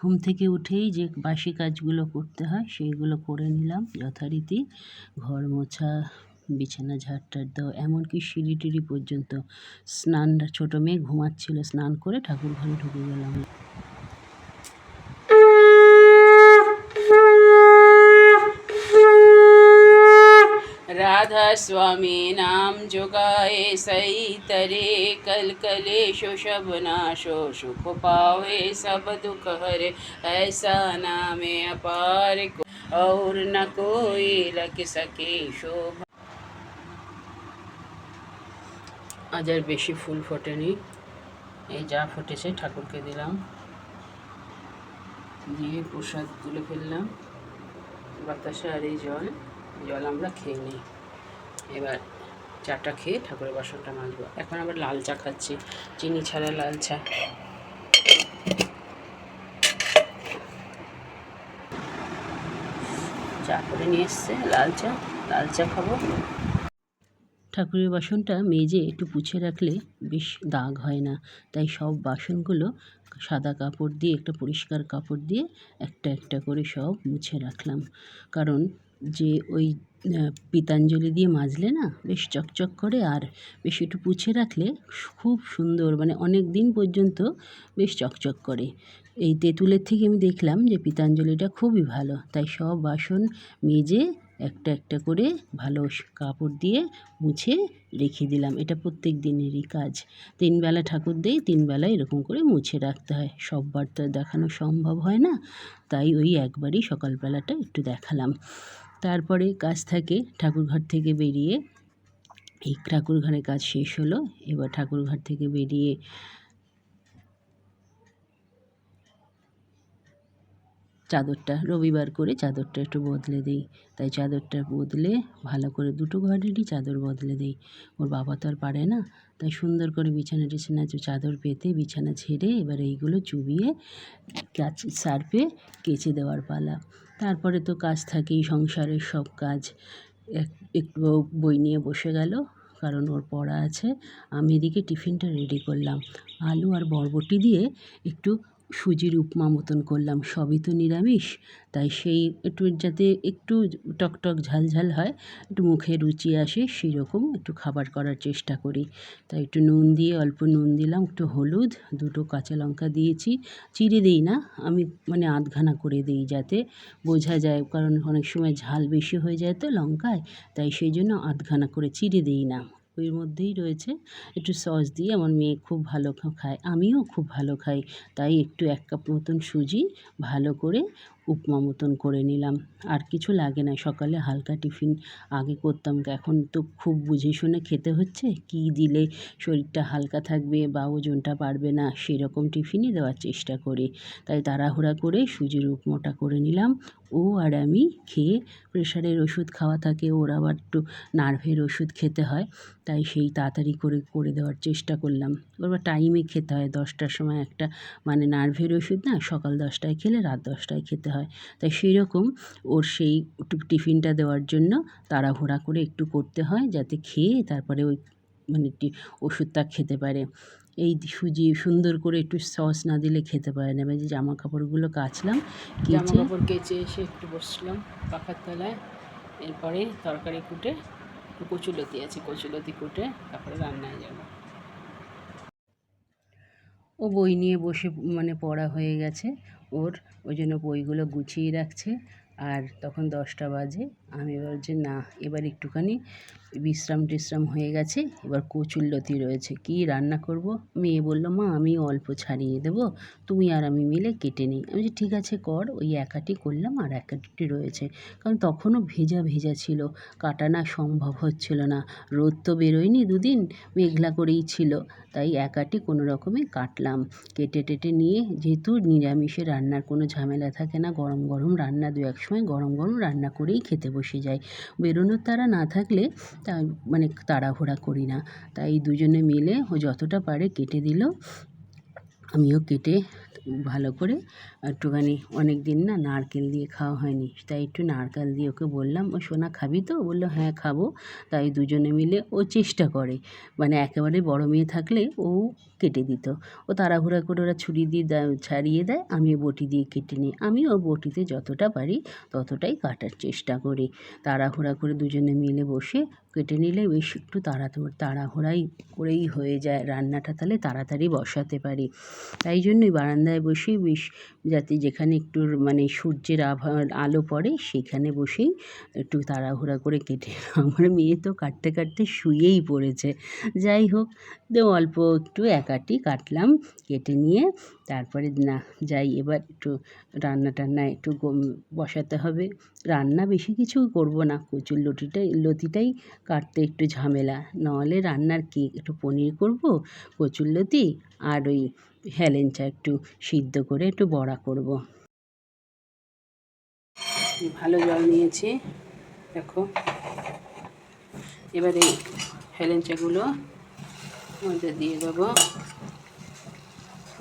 ঘুম থেকে উঠেই যে বাসি কাজগুলো করতে হয়, সেইগুলো করে নিলাম যথারীতি। ঘর মোছা, বিছানা ঝাড় টাড় দেওয়া, এমনকি সিঁড়ি টিড়ি পর্যন্ত স্নানটা ছোটো মেয়ে ঘুমাচ্ছিল স্নান করে ঠাকুর ঘরে ঢুকে গেলাম। राधा स्वामी नाम जुगाए सही तरे कल कलेशो शब नाशो सुख पावे सब दुख हरे ऐसा नामे अपार को और न कोई लग सके शोभा আজ আর বেশি ফুল ফোটেনি এই যা ফুটেছে ঠাকুরকে দিলাম দিয়ে প্রসাদ তুলে ফেললাম বাতাসে আর এই জল জল আমরা খেয়ে নিই এবার চাটা খেয়ে ঠাকুরের বাসনটা মাজবো। এখন আবার লাল চা খাচ্ছি, চিনি ছাড়া লাল চা। চা করে নিয়ে এসছে, লাল চা লাল চা খাব। ঠাকুরের বাসনটা মেজে একটু পুছে রাখলে বেশ দাগ হয় না। তাই সব বাসনগুলো সাদা কাপড় দিয়ে, একটা পরিষ্কার কাপড় দিয়ে একটা একটা করে সব মুছে রাখলাম। কারণ যে ওই পিতাঞ্জলি দিয়ে মাজলে না, বেশ চকচক করে আর বেশ একটু পুছে রাখলে খুব সুন্দর মানে অনেক দিন পর্যন্ত বেশ চকচক করে। এই তেঁতুলের থেকে আমি দেখলাম যে পিতাঞ্জলিটা খুবই ভালো। তাই সব বাসন মেজে একটা একটা করে ভালো কাপড় দিয়ে মুছে রেখে দিলাম। এটা প্রত্যেক দিনেরই কাজ। তিনবেলা ঠাকুর দেই তিনবেলা এরকম করে মুছে রাখতে হয়। সববার তো দেখানো সম্ভব হয় না। তাই ওই একবারই সকালবেলাটা একটু দেখালাম। তারপরে কাজ থাকে ঠাকুরঘর থেকে বেরিয়ে। এই ঠাকুরঘরের কাজ শেষ হলো, এবার ঠাকুরঘর থেকে বেরিয়ে চাদরটা, রবিবার করে চাদরটা একটু বদলে দিই। তাই চাদরটা বদলে, ভালো করে দুটো ঘরেরই চাদর বদলে দিই। ওর বাবা তো আর পারে না, তাই সুন্দর করে বিছানা টিছানা চাদর পেতে, বিছানা ছেড়ে এবার এইগুলো চুবিয়ে কাচ সার্ফে কেচে দেওয়ার পালা। তারপরে তো কাজ থাকেই, সংসারের সব কাজ। এক, একটু বই নিয়ে বসে গেল, কারণ ওর পড়া আছে। আমি এদিকে টিফিনটা রেডি করলাম। আলু আর বরবটি দিয়ে একটু সুজির উপমা মতন করলাম, সবই তো নিরামিষ। তাই সেই একটু যাতে একটু টকটক ঝাল ঝাল হয়, একটু মুখে রুচি আসে সেরকম একটু খাবার করার চেষ্টা করি। তাই একটু নুন দিয়ে, অল্প নুন দিলাম, একটু হলুদ, দুটো কাঁচা লঙ্কা দিয়েছি। চিড়ে দিই না, আমি মানে আধঘানা করে দিই যাতে বোঝা যায়, কারণ অনেক সময় ঝাল বেশি হয়ে যায় তো লঙ্কায়, তাই সেই জন্য আধঘানা করে চিড়ে দিই না। ওই মধ্যেই রয়েছে। একটু সস দিয়ে আমার মেয়ে খুব ভালো খায়, আমিও খুব ভালো খাই। তাই একটু এক কাপ মতন সুজি ভালো করে উপমা মতন করে নিলাম। আর কিছু লাগে না। সকালে হালকা টিফিন আগে করতাম। এখন তো খুব বুঝে শুনে খেতে হচ্ছে। কী দিলে শরীরটা হালকা থাকবে বা ওজনটা বাড়বে না, সেরকম টিফিনই দেওয়ার চেষ্টা করি। তাই তাড়াহুড়া করে সুজির উপমাটা করে নিলাম। ও আর আমি খেয়ে প্রেশারের ওষুধ খাওয়া থাকে, ওর আবার একটু নার্ভের ওষুধ খেতে হয়। তাই সেই তাড়াতাড়ি করে করে দেওয়ার চেষ্টা করলাম। এবার টাইমে খেতে হয়। দশটার সময় একটা মানে নার্ভের ওষুধ না, সকাল দশটায় খেলে রাত দশটায় খেতে হয়। তাই সেই রকম ওর সেই টিফিনটা দেওয়ার জন্য তাড়াহুড়া করে একটু করতে হয় যাতে খেয়ে তারপরে ওই মানে ওষুধটা খেতে পারে। এই সুজি সুন্দর করে একটু সস না দিলে খেতে পারে না। যে জামা কাপড়গুলো কাচলাম জামা কেচে কাপড় কেচে এসে একটু বসলাম পাখার তলায়। এরপরে তরকারি কুটে কচুলতি আছে কচুলতি কুটে তারপরে রান্নায় যাব। ও বই নিয়ে বসে মানে পড়া হয়ে গেছে। ওর ওই জন্য বইগুলো গুছিয়ে রাখছে। আর তখন দশটা বাজে। আমি এবার যে না, এবার একটুখানি বিশ্রাম টিশ্রাম হয়ে গেছে, এবার কচুরলতি রয়েছে, কি রান্না করব? মেয়ে বলল, মা, আমি অল্প ছাড়িয়ে দেবো, তুমি আর আমি মিলে কেটে নিই। আমি যে ঠিক আছে, কর, ওই একাটি করলাম আর একাটি রয়েছে। কারণ তখনও ভেজা ভেজা ছিল, কাটা না সম্ভব হচ্ছিল না, রোদ তো বেরোয়নি দুদিন, মেঘলা করেই ছিল, তাই একাটি কোনো রকমে কাটলাম। কেটে টেটে নিয়ে যেহেতু নিরামিষে রান্নার কোনো ঝামেলা থাকে না, গরম গরম রান্না দু এক সময় গরম গরম রান্না করেই খেতে বসে। যাই। বেরোনোর তারা না থাকলে তা মানে তাড়াহুড়া করি না। তাই দুজনে মিলে ও যতটা পারে কেটে দিল। আমিও কেটে ভালো করে। একটুখানি অনেক দিন না নারকেল দিয়ে খাওয়া হয়নি। তাই একটু নারকেল দিয়ে ওকে বললাম, ও সোনা খাবি তো? বলল হ্যাঁ খাব। তাই দুজনে মিলে ও চেষ্টা করে। মানে একেবারে বড় মেয়ে থাকলে ও কেটে দিত। ও তাড়াহুড়া করে ওরা ছুরি দিয়ে ছাড়িয়ে দেয় আমি বটি দিয়ে কেটে নিই। আমি ও বটিতে যতটা পারি ততটাই কাটার চেষ্টা করি। তাড়াহুড়া করে দুজনে মিলে বসে কেটে নিলে বেশ একটু তাড়াতাড়ি তাড়াহুড়াই করেই হয়ে যায়। রান্নাটা তাহলে তাড়াতাড়ি বসাতে পারি। তাই জন্যই বারান্দায় বসেই বেশ যাতে যেখানে একটু মানে সূর্যের আভা, আলো পড়ে সেখানে বসেই একটু তাড়াহুড়া করে কেটে আমার মেয়ে তো কাটতে কাটতে শুয়েই পড়েছে। যাই হোক তো অল্প একটু একাটি কাটলাম, কেটে নিয়ে তারপরে না, যাই এবার একটু রান্না টান্না একটু বসাতে হবে। রান্না বেশি কিছু করব না, কচুর লতিটাই লতিটাই কাটতে একটু ঝামেলা। নাহলে রান্নার কি, একটু পনির করব কচুরলতি আর ওই হেলেঞ্চা একটু সিদ্ধ করে একটু বড়া করব। ভালো জল নিয়েছি, দেখো। এবার এই হেলেঞ্চাগুলো মধ্যে দিয়ে দেবো।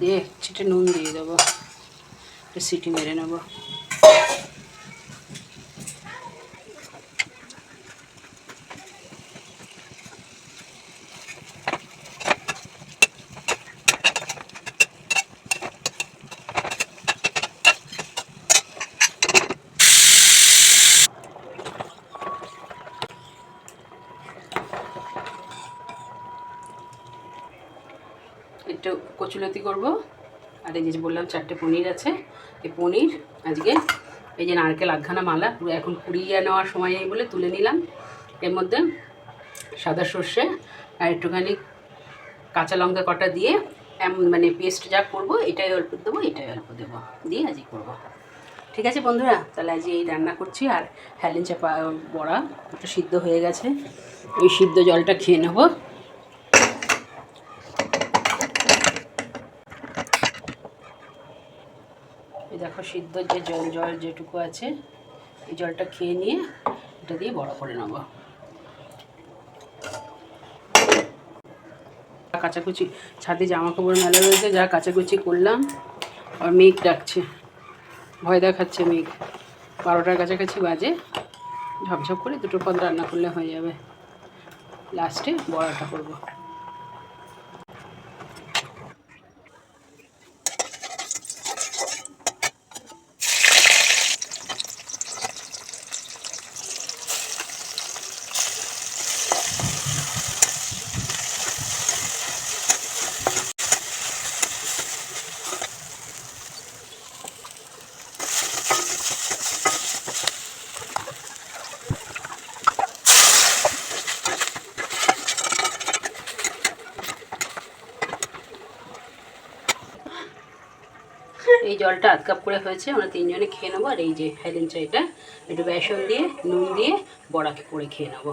দিয়ে সেটা নুন দিয়ে দেবো, একটু সিটি মেরে নেব। একটু কচুলতি করব। আর এই যে বললাম চারটে পনির আছে, এই পনির আজকে এই যে নারকেল আধখানা মালা এখন কুড়িয়ে নেওয়ার সময় নেই বলে তুলে নিলাম। এর মধ্যে সাদা সর্ষে আর একটুখানি কাঁচা লঙ্কা কটা দিয়ে এম- মানে পেস্ট যা করব, এটাই অল্প দেবো, এটাই অল্প দেবো, দিয়ে আজই করব। ঠিক আছে বন্ধুরা, তাহলে আজ এই রান্না করছি। আর হ্যালেন চাপা বড়া একটু সিদ্ধ হয়ে গেছে ওই সিদ্ধ জলটা খেয়ে নেব। দেখো সিদ্ধ যে জল জল যেটুকু আছে, এই জলটা খেয়ে নিয়ে এটা দিয়ে বড় করে নেব। কাচাকুচি, ছাদে জামা কাপড় মেলা রয়েছে, যা কাচাকুচি করলাম, আর মেঘ ডাকছে। ভয় দেখাচ্ছে মেঘ। বারোটার কাছাকাছি বাজে। ঝপঝপ করে দুটো পদ রান্না করলে হয়ে যাবে। লাস্টে বড়াটা করব এই জলটা আধ কাপ করে হয়েছে, আমরা তিনজনে খেয়ে নেব। আর এই যে হেলেন চাইটা, একটু বেসন দিয়ে, নুন দিয়ে বড়াকে করে খেয়ে নেব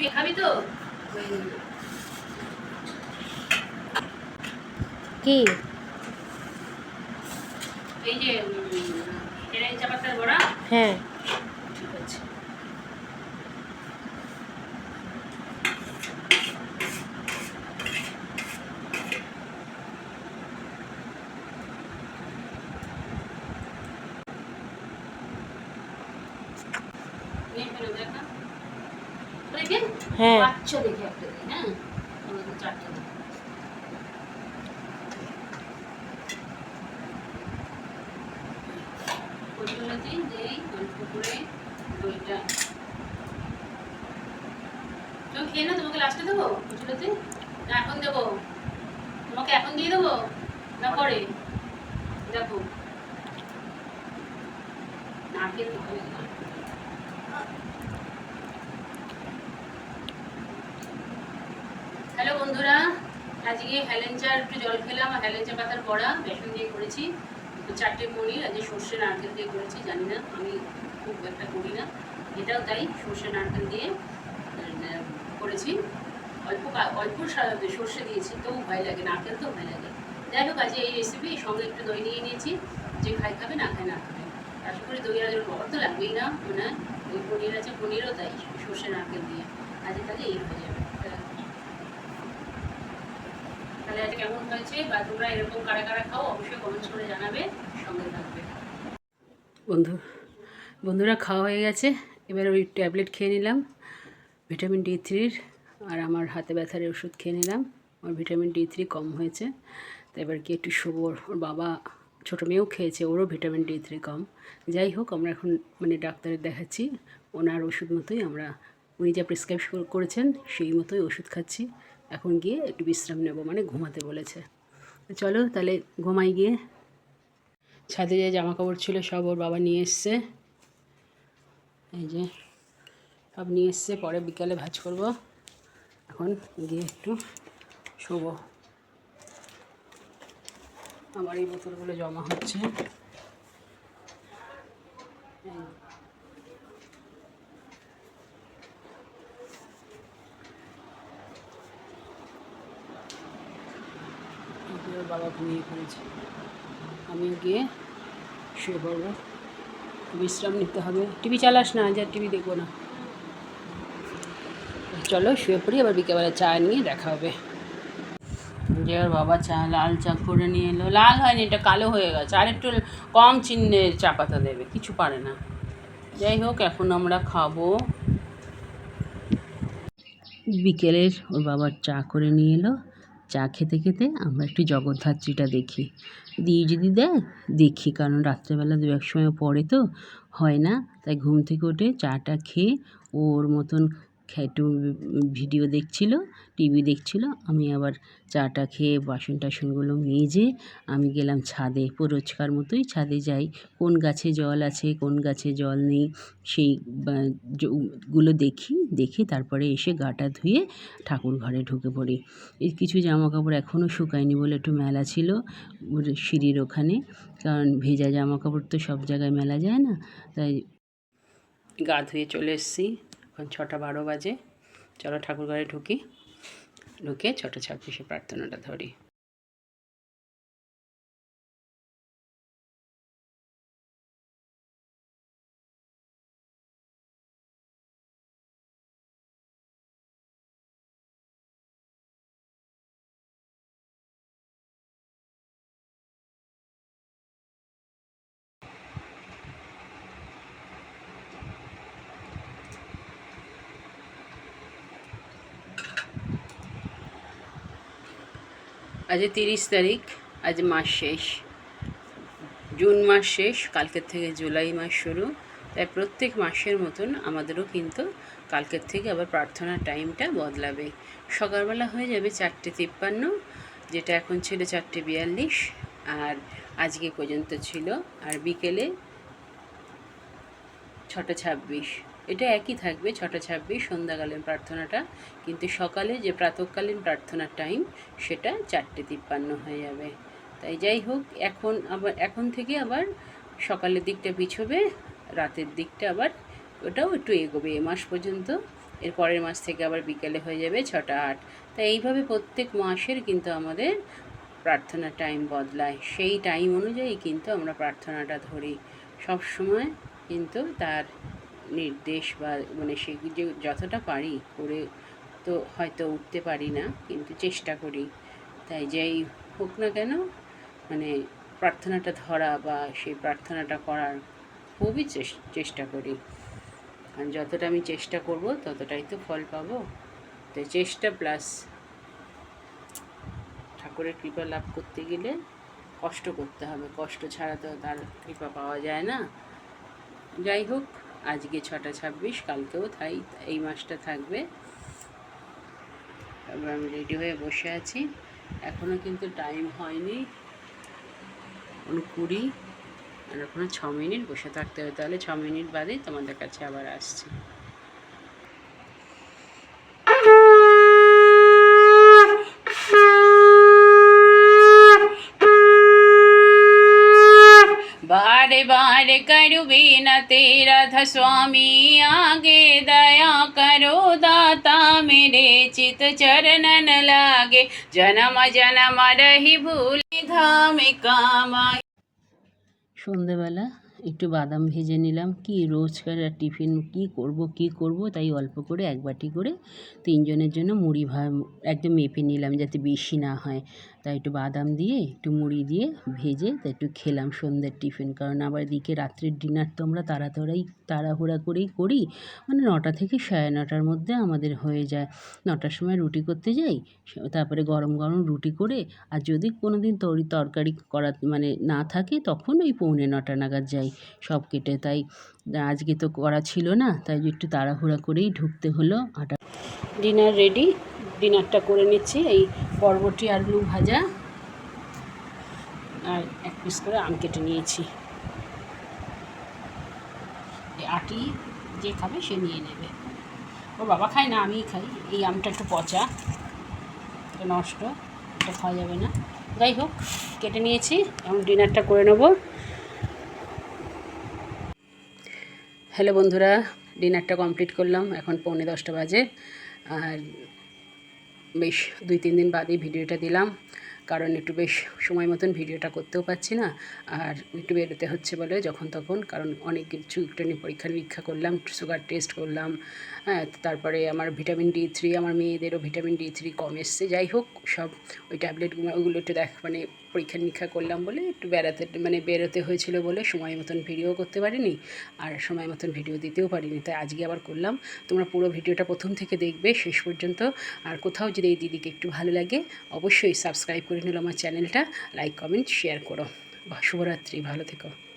তুই খাবি তো কি? এই যে চাপাতার বড়া? হ্যাঁ। ঠিক আছে। হ্যাঁ আমাদের চারটে দিই কচুরলতি দেই অল্প করে দইটা তুমি খেয়ে না তোমাকে লাস্টে দেবো এখন দেবো। তোমাকে এখন দিয়ে দেবো? না, পরে? দেখো। হ্যালো বন্ধুরা, আজকে হেলেঞ্চার একটু জল খেলাম, আর হেলেঞ্চা পাতার বড়া, বেসন দিয়ে করেছি। তো চারটে পনির আজকে সর্ষে নারকেল দিয়ে করেছি, জানি না, আমি খুব একটা করি না। এটাও তাই, সর্ষে, নারকেল দিয়ে করেছি। অল্প অল্প সর্ষে দিয়েছি, তো ভয় লাগে, নারকেল তো ভয় লাগে। যাই হোক, আজকে এই রেসিপি সঙ্গে একটু দই নিয়ে নিয়েছি, যে খাই খাবে, না খায় না খাবে। আশা করি দই আর বড় তো লাগবেই না মানে ওই পনির আছে, পনিরও তাই, সর্ষে, নারকেল দিয়ে। আজকে তাহলে এই হয়ে যাবে। আজকে কেমন হয়েছে, বা তোমরা এরকম কারা কারা খাও, অবশ্যই কমেন্টস করে জানাবে, সঙ্গে থাকবে। বন্ধু, বন্ধুরা, খাওয়া হয়ে গেছে। এবার ওই ট্যাবলেট খেয়ে নিলাম, ভিটামিন ডি থ্রির, আর আমার হাতে ব্যথার ওষুধ খেয়ে নিলাম। আমার ভিটামিন ডি থ্রি কম হয়েছে, তো এবার কি একটু শুভ ওর বাবা, ছোটো মেয়েও খেয়েছে, ওরও ভিটামিন ডি থ্রি কম। যাই হোক, আমরা এখন মানে ডাক্তারের দেখাচ্ছি। ওনার ওষুধ মতোই আমরা, উনি যা প্রেসক্রাইব করেছেন, সেই মতোই ওষুধ খাচ্ছি। এখন গিয়ে একটু বিশ্রাম নেব মানে ঘুমাতে বলেছে। চলো তাহলে ঘুমাই গিয়ে। ছাদে যে জামা কাপড় ছিল সব ওর বাবা নিয়ে এসছে। এই যে সব নিয়ে এসছে, পরে বিকালে ভাজ করব। এখন গিয়ে একটু শোবো। আমার এই বোতলগুলো জমা হচ্ছে এই। এই যে ওর বাবা ঘুমিয়ে পড়েছে। আমিও গিয়ে শুয়ে পড়ব। বিশ্রাম নিতে হবে। টিভি চালাস না আর টিভি দেখব না। চলো শুয়ে পড়ি, আবার বিকেলবেলা চা নিয়ে দেখা হবে। যে ওর বাবা চা, লাল চা করে নিয়ে এলো। লাল হয়নি, এটা কালো হয়ে গেছে। আর একটু কম চিহ্নের চা পাতা দেবে, কিছু পারে না। যাই হোক, এখন আমরা খাব। বিকেলের ওর বাবার চা করে নিয়ে এলো। চা খেতে খেতে আমরা একটু জগদ্ধাত্রীটা দেখি। দিয়ে যদি দেয়, দেখি। কারণ রাত্রেবেলা দু এক সময় পড়ে তো, হয় না? তাই ঘুম থেকে উঠে চাটা খেয়ে ওর মতন একটু ভিডিও দেখছিল, টিভি দেখছিল, আমি আবার চাটা খেয়ে বাসন টাসনগুলো মেজে আমি গেলাম ছাদে। রোজকার মতোই ছাদে যাই। কোন গাছে জল আছে, কোন গাছে জল নেই, সেই গুলো দেখি, দেখে তারপরে এসে গাটা ধুয়ে ঠাকুর ঘরে ঢুকে পড়ি। এর কিছু জামা কাপড় এখনও শুকায়নি বলে একটু মেলা ছিল সিঁড়ির ওখানে। কারণ ভেজা জামা কাপড় তো সব জায়গায় মেলা যায় না, তাই গা ধুয়ে চলে এসেছি। এখন ছটা বারো বাজে। চলো ঠাকুর ঘরে ঢুকি। ঢুকে ছটা ছাব্বিশে প্রার্থনাটা ধরি। আজ তিরিশ তারিখ, আজ মাস শেষ। জুন মাস শেষ, কালকের থেকে জুলাই মাস শুরু। তাই প্রত্যেক মাসের মতন আমাদেরও কিন্তু কালকের থেকে আবার প্রার্থনার টাইমটা বদলাবে। সকালবেলা হয়ে যাবে চারটে তিপ্পান্ন, যেটা এখন ছিল চারটে বিয়াল্লিশ, আর আজকে পর্যন্ত ছিল। আর বিকেলে ছটা ছাব্বিশ। এটা একই থাকবে, ছটা ছাব্বিশ সন্ধ্যাকালীন প্রার্থনাটা। কিন্তু সকালে যে প্রাতকালীন প্রার্থনার টাইম, সেটা চারটে তিপ্পান্ন হয়ে যাবে। তাই যাই হোক, এখন আবার, এখন থেকে আবার সকালের দিকটা পিছবে, রাতের দিকটা আবার ওটাও একটু এগোবে। এ মাস পর্যন্ত, এর পরের মাস থেকে আবার বিকেলে হয়ে যাবে ছটা আট। তাই এইভাবে প্রত্যেক মাসের কিন্তু আমাদের প্রার্থনার টাইম বদলায়। সেই টাইম অনুযায়ী কিন্তু আমরা প্রার্থনাটা ধরি। সব সময় কিন্তু তার নির্দেশ বা মানে সে যে যতটা পারি করে তো হয়তো উঠতে পারি না, কিন্তু চেষ্টা করি। তাই যাই হোক না কেন মানে প্রার্থনাটা ধরা বা সেই প্রার্থনাটা করার খুবই চেষ্টা করি। কারণ যতটা আমি চেষ্টা করব, ততটাই তো ফল পাবো। তো চেষ্টা প্লাস ঠাকুরের কৃপা লাভ করতে গেলে কষ্ট করতে হবে। কষ্ট ছাড়া তো তার কৃপা পাওয়া যায় না। যাই হোক আজকে ছটা ছাব্বিশ, কালকেও তাই, এই মাসটা থাকবে। তারপর আমি রেডি হয়ে বসে আছি। এখনও কিন্তু টাইম হয়নি। কুড়ি, আর এখনও ছ মিনিট বসে থাকতে হবে। তাহলে ছ মিনিট বাদেই তোমাদের কাছে আবার আসছি। बारे बारे करो बेनती रथ स्वामी आगे दया करो दाता मेरे चित चरणन लागे जन्म जन्म रही भूल धाम कामाई সন্ধেবেলা একটু বাদাম ভেজে নিলাম। কি রোজকার টিফিন, কি করব কি করব, তাই অল্প করে এক বাটি করে তিনজনের জন্য মুড়ি ভা, একদম মেপে নিলাম যাতে বেশি না হয়। তাই একটু বাদাম দিয়ে, একটু মুড়ি দিয়ে ভেজে তা একটু খেলাম সন্ধ্যের টিফিন। কারণ আবার এদিকে রাত্রের ডিনার তো আমরা তাড়াতাড়াই, তাড়াহুড়া করেই করি। মানে নটা থেকে সাড়ে নটার মধ্যে আমাদের হয়ে যায়। নটার সময় রুটি করতে যাই তারপরে গরম গরম রুটি করে আর যদি কোনো দিন তরি, তরকারি করা মানে না থাকে, তখন ওই পৌনে নটা নাগাদ যাই। সব কেটে, তাই আজকে তো করা ছিল না, তাই একটু তাড়াহুড়া করেই ঢুকতে হলো আটা। ডিনার রেডি, ডিনারটা করে নিচ্ছি, এই বরবটি আলু ভাজা আর এক পিস করে আম কেটে নিয়েছি। আটি যে খাবে সে নিয়ে নেবে। ওর বাবা খায় না, আমিই খাই, এই আমটা একটু পচা নষ্ট, এটা খাওয়া যাবে না। যাই হোক, কেটে নিয়েছি এবং ডিনারটা করে নেব। হ্যালো বন্ধুরা, ডিনারটা কমপ্লিট করলাম। এখন পৌনে দশটা বাজে। আর বেশ দুই তিন দিন বাদেই ভিডিওটা দিলাম, কারণ একটু বেশ সময় মতন ভিডিওটা করতেও পারছি না। আর একটু বেরোতে হচ্ছে বলে যখন তখন, কারণ অনেক কিছু একটু নিয়ে পরীক্ষা নিরীক্ষা করলাম সুগার টেস্ট করলাম হ্যাঁ তারপরে আমার ভিটামিন ডি থ্রি আমার মেয়েদেরও ভিটামিন ডি থ্রি কম এসছে। যাই হোক, সব ওই ট্যাবলেটগুলো ওগুলো একটু দেখ মানে পরীক্ষা নিরীক্ষা করলাম বলে একটু বেড়াতে মানে বেরোতে হয়েছিল বলে সময় মতন ভিডিও করতে পারিনি আর সময় মতন ভিডিও দিতেও পারিনি। তাই আজকে আবার করলাম। তোমরা পুরো ভিডিওটা প্রথম থেকে দেখবে, শেষ পর্যন্ত। আর কোথাও যদি এই দিদিকে একটু ভালো লাগে, অবশ্যই সাবস্ক্রাইব করে নিল আমার চ্যানেলটা। লাইক কমেন্ট শেয়ার করো। শুভরাত্রি। ভালো থেকো।